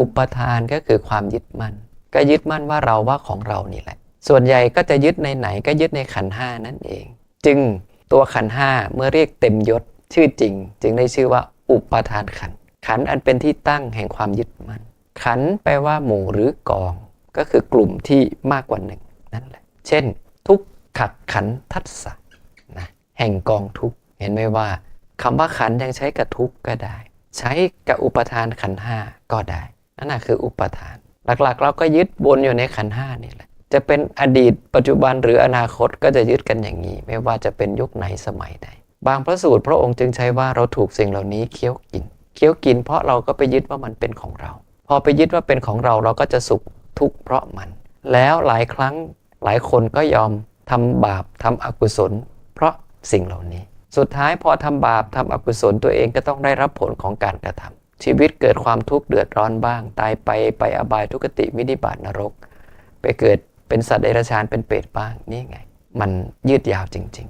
อุปทานก็คือความยึดมั่น ก็ยึดมั่นว่าเราว่าของเรานี่แหละ ส่วนใหญ่ก็จะยึดในไหนก็ยึดในขันห้านั่นเอง จึงตัวขันห้าเมื่อเรียกเต็มยศชื่อจริง จึงได้ชื่อว่าอุปทานขัน ขันอันเป็นที่ตั้งแห่งความยึดมั่น ขันแปลว่าหมู่หรือกอง ก็คือกลุ่มที่มากกว่าหนึ่งนั่นแหละ เช่น ทุกขัดขันทัศะนะแห่งกองทุกเห็นไหมว่าคำว่าขันยังใช้กับทุกก็ได้ ใช้กับอุปทานขันห้าก็ได้ นั่นน่ะคืออุปทาน หลักๆ เราก็ยึดบนอยู่ในขันห้านี่แหละ จะเป็นอดีตปัจจุบันหรืออนาคตก็จะยึดกันอย่างนี้ ไม่ว่าจะเป็นยุคไหนสมัยใด บางพระสูตรพระองค์จึงใช้ว่าเราถูกสิ่งเหล่านี้เคี้ยวกิน เคี้ยวกิน เพราะเราก็ไปยึดว่ามันเป็นของเรา พอไปยึดว่าเป็นของเราเราก็จะสุขทุกข์เพราะมัน แล้วหลายครั้งหลายคนก็ยอมทำบาปทำอกุศล เพราะสิ่งเหล่านี้ สุดท้ายพอทำบาปทำอกุศลตัวเองก็ต้องได้รับผลของการกระทำ ชีวิตเกิดความทุกข์เดือดร้อนบ้าง ตายไปไปอบายทุกติวินิบาตนรก ไปเกิดเป็นสัตว์เดรัจฉานเป็นเปรตบ้างนี่ไง มันยืดยาวจริง